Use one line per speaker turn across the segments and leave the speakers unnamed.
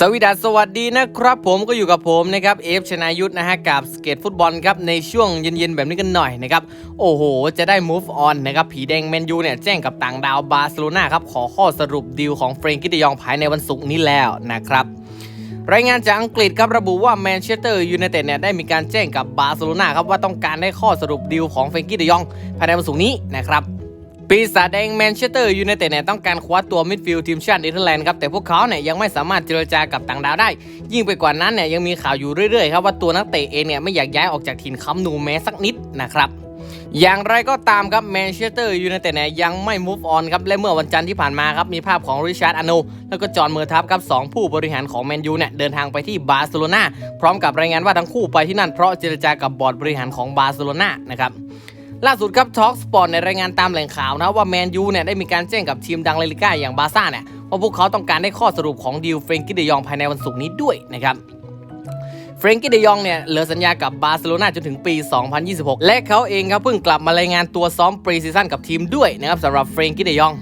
สวีดัสสวัสดีนะครับ ผมก็อยู่กับผมนะครับเอฟชนายุทธนะฮะกับสเก็ตฟุตบอลครับในช่วงเย็นๆ แบบนี้กันหน่อยนะครับ โอ้โห จะได้ move on นะครับ ผีแดงแมนยูเนี่ย แจ้งกับต่างดาวบาร์เซโลนาครับ ขอข้อสรุปดีลของเฟรนกิเดยองภายในวันศุกร์นี้แล้วนะครับ รายงานจากอังกฤษครับระบุว่าแมนเชสเตอร์ยูไนเต็ดเนี่ยได้มีการแจ้งกับบาร์เซโลนาครับว่าต้องการได้ข้อสรุปดีลของเฟรนกี้เดยองภายในวันศุกร์นี้นะครับ ปีศาจแดงแมนเชสเตอร์ยูไนเต็ดเนี่ยต้องการคว้าตัวมิดฟิลด์ทีมชาติเนเธอร์แลนด์ครับแต่พวกเขาเนี่ยยังไม่สามารถเจรจากับต่างดาวได้ ยิ่งไปกว่านั้นเนี่ยยังมีข่าวอยู่เรื่อยๆครับว่าตัวนักเตะเองเนี่ยไม่อยากย้ายออกจากถิ่นค้ำนูแม้สักนิดนะครับอย่างไรก็ตามครับแมนเชสเตอร์ยูไนเต็ดเนี่ยยังไม่ move on ครับและเมื่อวันจันทร์ที่ผ่านมาครับมีภาพของริชาร์ดอาโนแล้วก็จอห์นเมอร์ทับครับสองผู้บริหารของแมนยูเนี่ยเดินทางไปที่บาร์เซโลนาพร้อมกับรายงานว่าทั้งคู่ไปที่นั่นเพราะเจรจากับบอร์ดบริหารของบาร์เซโลนานะครับ ล่าสุดครับทอ l กสปอร์ตในรายงานตามแหล่งข่าวนะว่าแมนยูเนี่ยได้มีการแจ้งกับทีมดังเลลิก้าอย่างบาร์ซ่าเนี่ยว่าพวกเขาต้องการได้ข้อสรุปของดีลเฟรนกี้เดยองภายในวันศุกร์นี้ด้วยนะครับเฟรนกี้เดยองเนี่ยเหลือสัญญากับบาร์เซโลนาจนถึงปี 2026 และเขาเองครับเพิ่งกลับมารายงานตัวซ้อมปรีซีซั่นกับทีมด้วยนะครับสำหรับเฟรนกี้เดยอง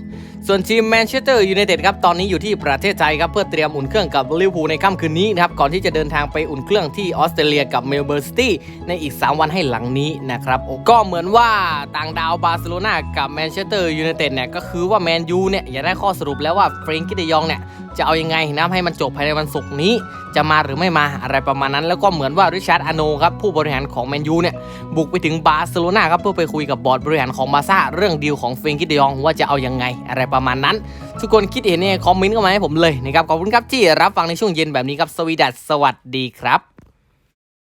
ส่วนทีมแมนเชสเตอร์ยูไนเต็ดครับตอนนี้อยู่ที่ประเทศไทยครับเพื่อเตรียมอุ่นเครื่องกับลิเวอร์พูลในค่ำคืนนี้นะครับก่อนที่จะเดินทางไปอุ่นเครื่องที่ออสเตรเลียกับเมลเบิร์นซิตี้ในอีก 3 วันให้หลังนี้นะครับก็เหมือนว่าต่างดาวบาร์เซโลนากับแมนเชสเตอร์ยูไนเต็ดเนี่ยก็คือว่าแมนยูเนี่ยอยากได้ข้อสรุปแล้วว่าเฟรนกี้เดยองเนี่ย จะเอายังไงนะให้มันจบภายในวันศุกร์นี้ จะมาหรือไม่มาอะไรประมาณนั้น แล้วก็เหมือนว่าริชาร์ดอโนครับผู้บริหารของแมนยูเนี่ยบุกไปถึงบาร์เซโลนาครับเพื่อไปคุยกับบอร์ดบริหารของบาซ่าเรื่องดีลของเฟรนกี้เดยองว่าจะเอายังไงอะไรประมาณนั้น ทุกคนคิดเห็นเนี่ยคอมเมนต์เข้ามาให้ผมเลยนะครับขอบคุณครับที่รับฟังในช่วงเย็นแบบนี้ครับสวีดัสสวัสดีครับ